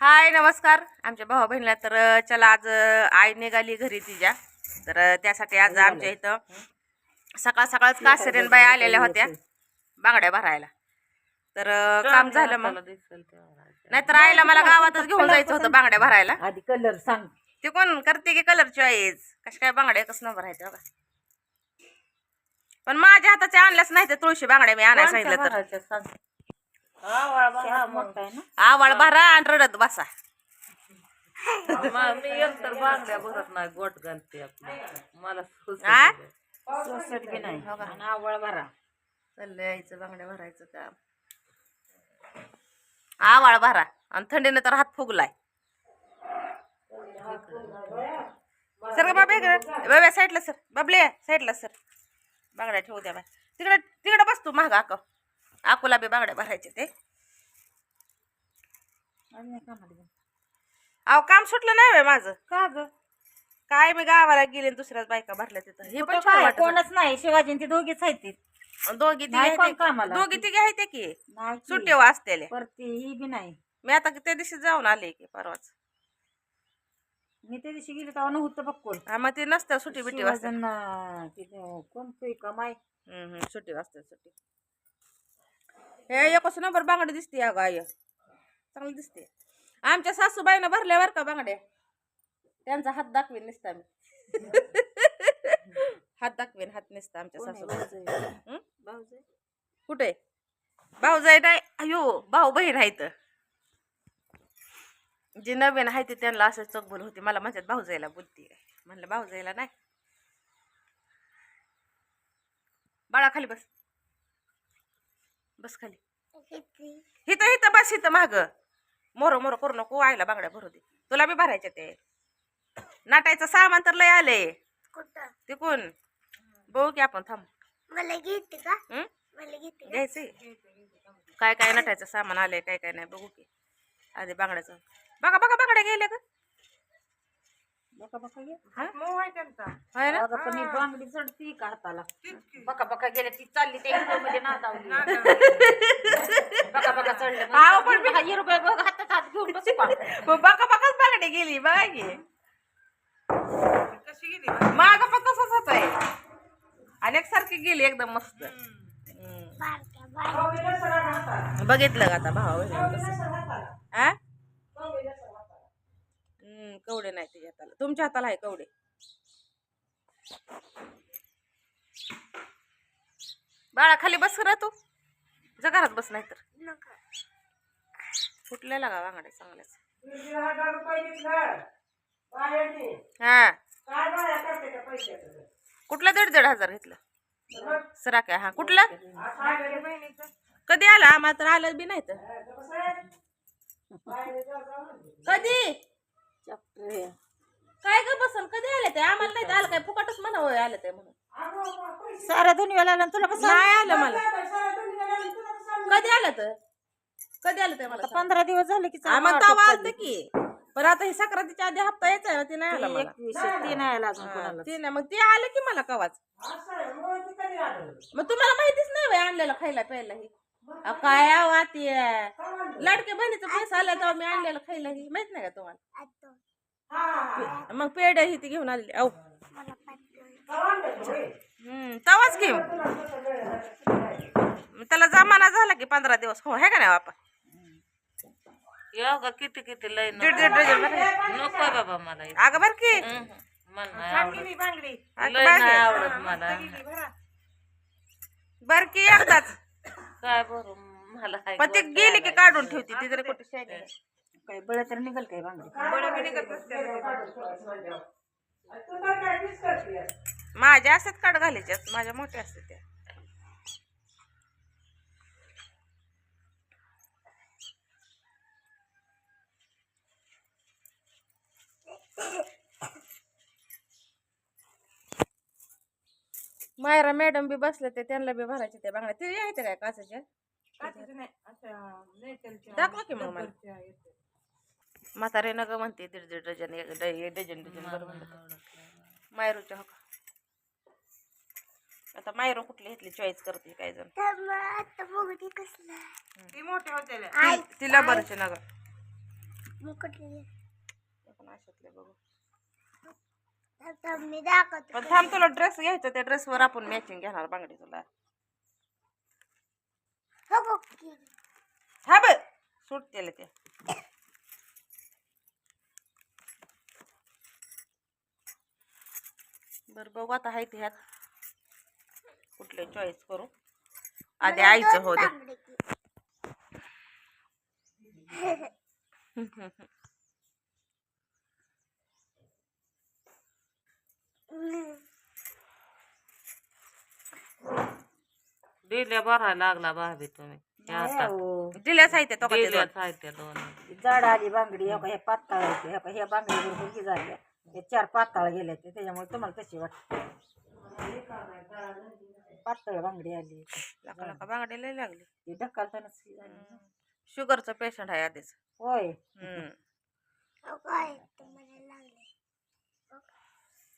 हाय नमस्कार. आमच्या भाऊ बहिणीला तर चला आज आई निघाली घरी तिच्या. तर त्यासाठी आज आमच्या इथं सकाळ सकाळच कासरेन बाई आलेल्या होत्या. बांगड्या भरायला. तर काम झालं मग. नाहीतर आईला मला गावातच घेऊन जायचं होतं बांगड्या भरायला. आधी कलर सांग. ते कोण करते की कलर चॉईस कशा काय बांगड्या एकच नंबर आहेत बघा पण माझ्या हाताच्या आणल्याच नाही तर तुळशी बांगड्या मी आणायला सांगितलं तर. आवळ भरा आणि रडत बसा. मी एकतर बांगड्या भरत नाही गोट घालते आपली. मला. सोसट बी नाही. आणि आवळ भरा चाललंय यायचं बांगड्या भरायचं काम. आवाळ भरा आणि थंडीने तर हात फुगलाय. सर का बाबा इकडे. बाबा साईडला सर. बाबले साईडला सर. बांगड्या ठेवू द्या बाय तिकडे तिकडे बस तू महाग आको. आकोला बी बांगड्या भरायचे ते. अहो काम सुटलं नाही माझं. का ग? काय मी गावाला गेले आणि दुसऱ्याच बायका भरल्या तिथं. हे पण छान काय? वाटत. होतं. कोणच नाही. शिवाजी ती दोघीच आहेत ती. दोघी तिघी नाही आहेत कोण की- कामाला. दोघी तिघी आहेत की नाही की. सुट्टी वाचतेले परत ती ही बी नाही. मी आता त्या दिवशी जाऊन आले की परवाच. मी त्या दिवशी गेली तेव्हा नव्हतं बघ कोण हा मग ते नसतं सुट्टी बिट्टी वाजते शिवाजींना तिथं कोण कमाय हम्म, हम्म, सुट्टी वाजते सुट्टी. हे एकच नंबर बांगडी दिसते अगं आय चांगली दिसते. आमच्या सासूबाईनं भरल्यावर का बांगड्या? त्यांचा हात दाखवीन निसता मी. हात दाखवीन हात निसता आमच्या सासूबाई? कुठे? भाऊ जाय नाही. अयो भाऊ बहीण आहेत. जे नवीन आहे ते त्यांना असं चकबोल होती. मला म्हणतात भाऊ जायला बोलती म्हणलं भाऊ जायला नाही. बाळा खाली बस. बस खाली. हिथं हिथं बस इथं माग. मोर मोर करू नको आईला बांगड्या भरू दे. तुला बी भरायचे ते. नाटायचं सामान तर लय आले. कुठं? ते कोण बघू की आपण थांब. मला घेते का? मला घेते का? घ्यायचंय. काय काय नटायचं सामान आलंय काय काय नाही बघू की. आधी बांगड्याचं. बघा बघा बांगड्या गेल्या का बका बका गे होय ना? अगं पण ही बांगडी चढती का हाताला बका बका गेल्या ती चालली हिरो मध्ये नादावली. बका बका चढलं पण मी- हिरो बघ हातात हात घेऊन बसू का मग बांगडी गेली बघा की. माग पण तसंच होत आहे. अनेक सारखी गेली एकदम मस्त. हम्म. बारक्या बघितलं का आता भावा हम्म, कवडे नाही तुझ्या हाताला तुमच्या हाताला आहे कवडे. बाळा खाली बस र तू. जा घरात बस नाही तर फुटलेला का बांगडे चांगल्याच. हा. कुठला दीड दीड हजार घेतलं? सरा काय? हा कुठला? कधी आला? आम्हाला तर आलं बी नाही तर कधी? काय ग बसन? कधी आले ते? आम्हाला नाही आलं काय? फुकटच म्हणा होय आलं ते म्हणून. सारा दोन्ही वेळा आला आणि तुला कसं नाही आलं मला. कधी आलं तर? कधी आलं ते मला आता पंधरा दिवस झाले की. मग तवा आलत की. पण आता ही सक्रातीच्या आधी हप्ता यायचा आहे ना, ते नाही आला मला. एकवीस ती नाही आला अजून हा, कोणाला ते नाही. मग ते आलं की मला कवाच. मग तुम्हाला माहितीच नाही बाई आणलेलं खायला प्यायला ही. अहो, काय आवा ते लाडके बहिणीचं पैसा आला तेव्हा मी आणलेलं खायला ही माहीत नाही का तुम्हाला? आतो मग पेढ ही ती घेऊन आलेली अहो. मला पाठवलं हम्म तवाच घेऊ त्याला जमाना झाला की पंधरा दिवस हो हे का नाही बापा? या ग किती किती लय नको. दीड दीड डझन भर नको बाबा मला. अगं बर की. हं, मला नाही आवडत. अगं लय बाई. नाही आवडत मला. बर की एकदाच. काय बरं मला पण ती गोड गेली की. काढून ठेवती ती तरी कुठे शायनी काय बळ तर निघल काय बांगडी माझ्या असतात काढ घालायच्या माझ्या मोठ्या असतात त्या. मायरा मॅडम बी बसले ते त्यांना बी भरायचे ते बांगड्या ते यायचं काय काचाच्या? दाखवा की मग मला. म्हातारे नग म्हणते दीड दीड डझन एक ड- एक डझन डझन बरं म्हणलं तर. मायरूच्या हो का? आता मायरो कुठली घेतली चॉईस करते काय जण. आता बघू ते कसलं तिला बरंच नग. मुकुटली. आपण अशातले बघू. मी दाखवतो पण थांब तुला ड्रेस घ्यायचा त्या ड्रेसवर आपण मॅचिंग घेणार बांगडी तुला. हो की. हा ब सुटतेले ते. बर बघू आता आहे ते ह्यात. कुठले चॉईस करू? आधी आईचं हो दे. की. दिल्या भरायला लागला भाभी तुम्ही. हे आता दिल्या साहित्य तो दिल्या साहित्य दोन. जाड आली बांगडी पाताळ येते ह्या ह्या बांगडी ही हे चार पाताळ गेल्या ते त्याच्यामुळे तुम्हाला तशी वाटते. पातळ बांगडी आली. लाका लाका बांगडी लय लागली. ती ढकलतानाच ही झाली. शुगरचं पेशंट आहे आधीच. होय. हम्म.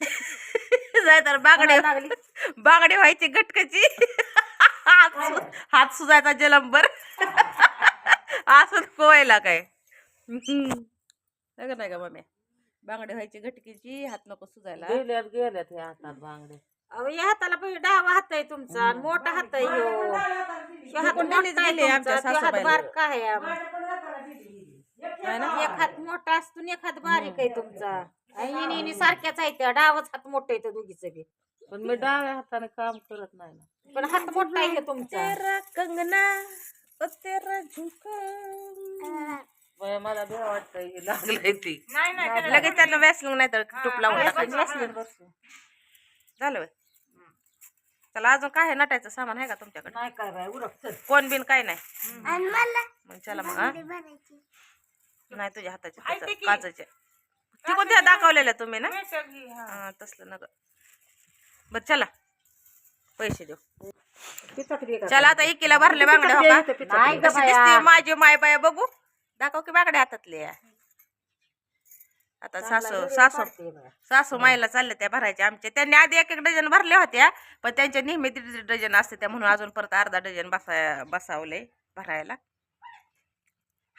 जाय तर बांगडी लागली. बांगडी व्हायची घटकाची. हात सुजायचा जलंबर. असं कोवायला काय? नाही का नाही का मम्मी बांगडी व्हायची घटकीची हात नको सुजायला. दिल्यात गेल्यात हे हातात बांगडे. अहो या हाताला पहिले डावा हात आहे तुमचा मोठा हात आहे ह्यो. हात मोठा आमच्या हात. बारका आहे आम. है ना? एक हात मोठा असतो एक हात बारीक आहे तुमचा. हिनी हिनी सारख्याच आहे त्या. डावच हात मोठा आहे दोघीच बी पण मी डाव्या हाताने काम करत नाही ना. पण हात मोठा आहे ह्यो तुमचा. तेरा कंगना ओ तेरा झुका. मला भ्या वाटतंय हे लागलंय ती. लगेच त्यांना व्यासलिंग नाही तर तूप लावून टाकायचं. झालं व्हय. चला अजून काय आहे? नटायचं सामान आहे का तुमच्याकडे? नाही काय बाय उरक चल. कोण बिन काय नाही. आणि मला मग चला मग हा? नाही तुझ्या हाताचे काचाचे. ती कोणत्या दाखवलेल्या तुम्ही ना? हा, तसलं नग बर चला. पैसे देऊ? चला आता एकीला भरले बांगड्या हो का? कशी. दिसते माझी माय बाय बघू. दाखव की बांगड्या हातातले. आता सासू सासू. सासू माईला चालल्या त्या भरायच्या आमच्या त्यांनी आधी एक एक डझन भरल्या होत्या पण त्यांच्या नेहमी दीड दीड डझन असते त्या म्हणून अजून परत अर्धा डझन बसा बसावले भरायला.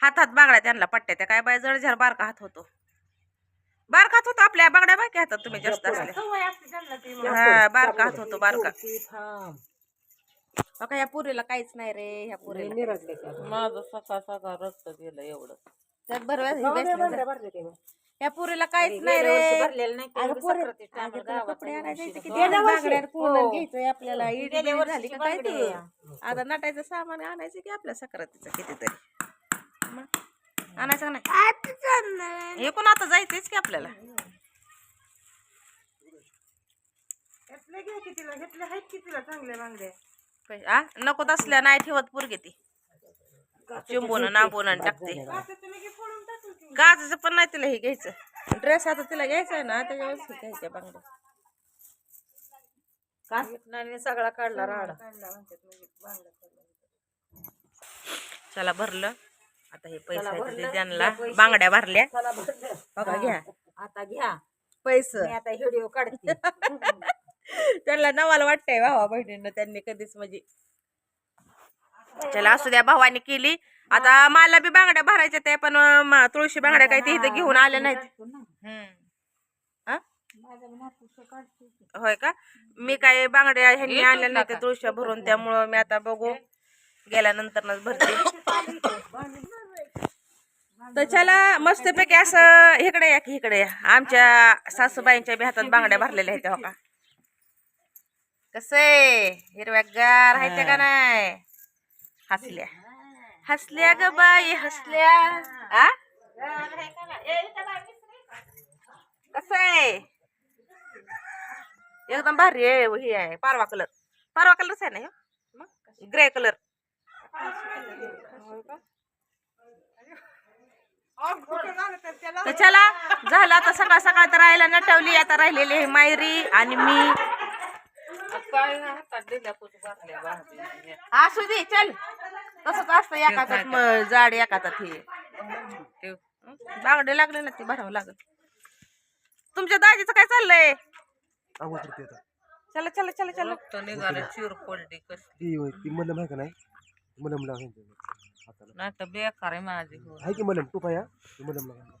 हातात बांगड्या त्यांना पट्ट्या त्या काय बाय जडझार बारका हात होतो. बारका हात होतो आपल्या बांगड्या बाकी हातात तुम्ही जास्त मग. हा बारका हात होतो बारका. बघा या पुरीला काहीच नाही रे ह्या पुरीला. माझं सकाळ सकाळ रक्त गेलं एवढं त्यात बरं जाऊ दे, वेसलं बांगड्या झालं. भरले ते मग. या पुरीला काहीच नाही रे कपडे आणायचे. बांगड्या हो. आपल्याला झाली का काय ते? आहे. आता नटायचं सामान आणायचं की आपल्या सक्रातीचं कितीतरी आणायचं का नाही आता चालणार हे पण आता जायचंच की आपल्याला पैसे- आ? नको तसल्या नाही ठेवत पुरगे ती. चिंबून नाबून आणि टाकते. गाजचं पण नाही तिला हे घ्यायचं. ड्रेस आता तिला घ्यायचा आहे ना त्याच्यावरच घ्यायच्या बांगड्या. सगळा काढला राडा. चला भरलं. आता हे पैसे आहेत त्यांना. बांगड्या भरल्या. बघा घ्या. आता घ्या. पैसे. आता व्हिडिओ काढते. त्यांना नवाला वाटतंय भावा बहिणींना त्यांनी कधीच म्हणजे. चला असू द्या भावानी केली. आता मला बी बांगड्या भरायच्या त्या पण म- तुळशी बांगड्या काही ते इथं घेऊन आल्या नाहीत. हम्म. आ? होय का? मी काय बांगड्या ह्यांनी आणल्या नाही त्या तुळशी भरून त्यामुळं मी आता बघू. गेल्यानंतर भरते. तर चला मस्तपैकी असं इकडे या की इकडे या. आमच्या सासूबाईंच्या बी हातात बांगड्या भरलेल्या आहेत हो का. कसे हिरव्यागार आहेत का नाही? हसल्या. हसल्या ग बाई हसल्या. आ? कसं आहे? एकदम भारी आहे हे आहे. पारवा कलर. पारवा कलरच आहे ना? Grey colour. तर चला झालं आता सकाळ सकाळ तर राहायला नटवली आता राहिलेली आहे मायरी आणि मी. काय हातात दिल्या कुठे भरल्या भाभी असू दे चल. तसंच असतं एका हातात म- जाड एका हातात हे. ते बांगडे लागले ना ते भरावं लागल. तुमच्या दाजीचं काय चाललंय? अगोदर ते आता. चला चला चला चला. रक्त निघालं चिर पडली कसली ती होय ती मलम आहे का नाही? मलम लावायचं हाताला नाही तर बेकार आहे माझी. हो आहे की मलम? तू पाया? मलम लावा